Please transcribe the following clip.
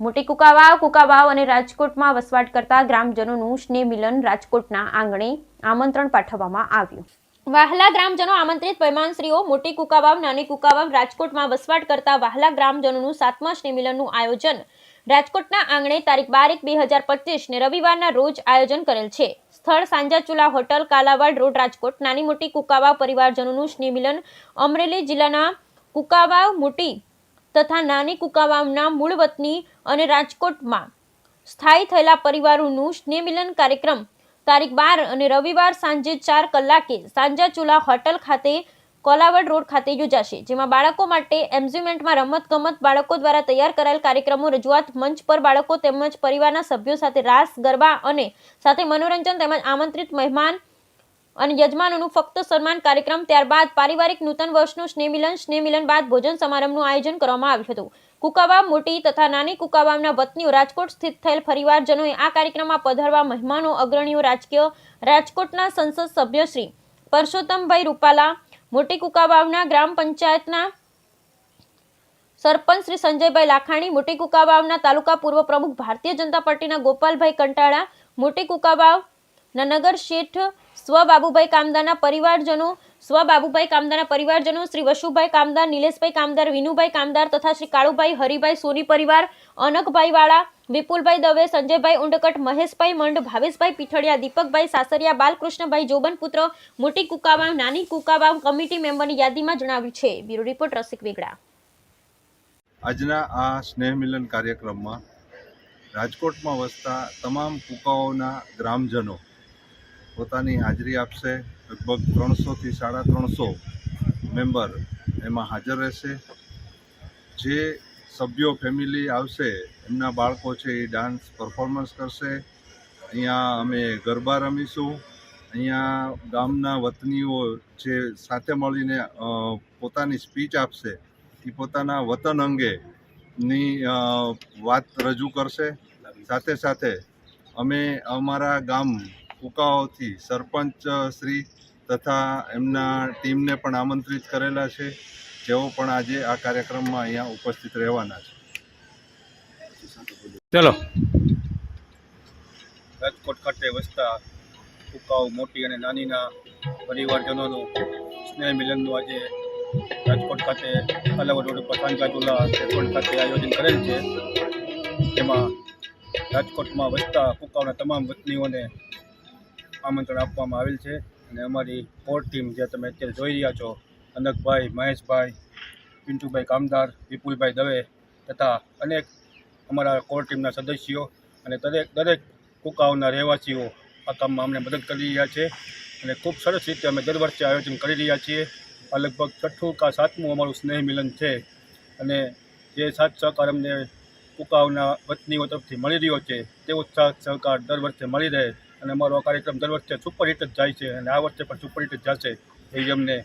મોટી કુકાવાવ કુકાવાવ અને રાજકોટમાં વસવાટ કરતા ગ્રામજનોનું સ્નેહ મિલન રાજકોટના આંગણે આમંત્રણ પાઠવવામાં આવ્યું. વાહલા ગ્રામજનો આમંત્રિત મહેમાનશ્રીઓ, મોટી કુકાવાવ, નાની કુકાવાવ રાજકોટમાં વસવાટ કરતા વાહલા ગ્રામજનોનું સાતમા સ્નેહ મિલનનું આયોજન રાજકોટના આંગણે તારીખ બાર એક બે હજાર પચીસને રવિવારના રોજ આયોજન કરેલ છે. સ્થળ સાંજાચુલા હોટલ, કાલાવાડ રોડ, રાજકોટ. નાની મોટી કુકાવાવ પરિવારજનોનું સ્નેહ મિલન અમરેલી જિલ્લાના કુકાવાવ મોટી તથા નાની કુકાવાવના મૂળ વતની અને રાજકોટમાં સ્થાયી થયેલા પરિવારોનું સ્નેહ મિલન કાર્યક્રમ તારીખ બાર અને રવિવાર સાંજે ચાર કલાકે સાંજા ચુલા હોટલ ખાતે કોલાવડ રોડ ખાતે યોજાશે, જેમાં બાળકો માટે એમ્ઝ્યુમેન્ટમાં રમત ગમત બાળકો દ્વારા તૈયાર કરાયેલ કાર્યક્રમો, રજૂઆત મંચ પર બાળકો તેમજ પરિવારના સભ્યો સાથે રાસ, ગરબા અને સાથે મનોરંજન તેમજ આમંત્રિત મહેમાન અને યજમાનોનું ફક્ત સન્માન કાર્યક્રમ ત્યારબાદ પારિવારિક નૂતન વર્ષનું સ્નેહમિલન સ્નેહમિલન બાદ ભોજન સમારંભનું આયોજન કરવામાં આવ્યું હતું. કુકાવાવ મોટી તથા નાની કુકાવાવના વતનીઓ રાજકોટ સ્થિત થયેલ પરિવારજનોએ આ કાર્યક્રમમાં પધારવા મહેમાનો, અગ્રણીઓ, રાજકીય, રાજકોટના સંસદ સભ્ય શ્રી પરસોત્તમભાઈ રૂપાલા, મોટી કુકાવાવના ગ્રામ પંચાયતના સરપંચ શ્રી સંજયભાઈ લાખાણી, મોટી કુકાવાવના તાલુકા પૂર્વ પ્રમુખ ભારતીય જનતા પાર્ટીના ગોપાલભાઈ કંટાળા, મોટી કુકાવાવના નગર શેઠ સ્વ બાબુભાઈ કામદારના પરિવારજનો સ્વ બાબુભાઈ કામદારના પરિવારજનો, શ્રી વશુભાઈ કામદાર, નિલેશભાઈ કામદાર, વિનુભાઈ કામદાર તથા શ્રી કાળુભાઈ, હરિભાઈ, સોની પરિવાર અનકભાઈ વાળા, વિપુલભાઈ દવે, સંજયભાઈ ઉંડકટ, મહેશભાઈ મંડ, ભાવેશભાઈ પીઠડિયા દીપકભાઈ સાસરિયા, બાલકૃષ્ણભાઈ જોબન પુત્ર મોટી કુકાબામ નાની કુકાવાવ કમિટી મેમ્બરની યાદીમાં જણાવ્યું છે. Bureau report Rasik Vegada. આજના આ સ્નેહ મિલન કાર્યક્રમમાં રાજકોટમાં વસતા તમામ કુકાઓના ગ્રામજનો પોતાની હાજરી આપશે. લગભગ ત્રણસોથી સાડા ત્રણસો મેમ્બર એમાં હાજર રહેશે. જે સભ્યો, ફેમિલી આવશે, એમના બાળકો છે એ ડાન્સ પરફોર્મન્સ કરશે. અહીંયા અમે ગરબા રમીશું. અહીંયા ગામના વતનીઓ જે સાથે મળીને પોતાની સ્પીચ આપશે, એ પોતાના વતન અંગેની વાત રજૂ કરશે. સાથે સાથે અમે અમારા ગામ કુકાઓથી સરપંચ શ્રી તથા એમના ટીમને પણ આમંત્રિત કરેલા છે. જેઓ પણ આજે આ કાર્યક્રમમાં અહીંયા ઉપસ્થિત રહેવાના છે. ચલો. રાજકોટ ખાતે વસતા ફૂકાઓ મોટી અને નાનીના પરિવારજનોનું સ્નેહ મિલનનું આજે રાજકોટ ખાતે અલગ રોડ ઉપર સાંજાજુલા રાજકોટ ખાતે આયોજન કરેલ છે. જેમાં રાજકોટમાં વસતા ફૂકાઓના તમામ વતનીઓને આમંત્રણ આપવામાં આવેલ છે અને અમારી કોર ટીમ જે તમે અત્યારે જોઈ રહ્યા છો અનકભાઈ મહેશભાઈ, પિન્ટુભાઈ કામદાર, વિપુલભાઈ દવે તથા અનેક અમારા કોર ટીમના સદસ્યો અને દરેક દરેક કુકાઓના રહેવાસીઓ આ કામમાં અમને મદદ કરી રહ્યા છે અને ખૂબ સરસ રીતે અમે દર વર્ષે આયોજન કરી રહ્યા છીએ. આ લગભગ છઠ્ઠું કા સાતમું અમારું સ્નેહ મિલન છે અને જે સાથ સહકાર અમને કુકાઓના વતનીઓ તરફથી મળી રહ્યો છે, તેવો સાથ સહકાર દર વર્ષે મળી રહે. અને અમારો આ કાર્યક્રમ દર વખતે સુપરહિટ જ જાય છે અને આ વખતે પણ સુપરહિટ જ જશે. એવી અમને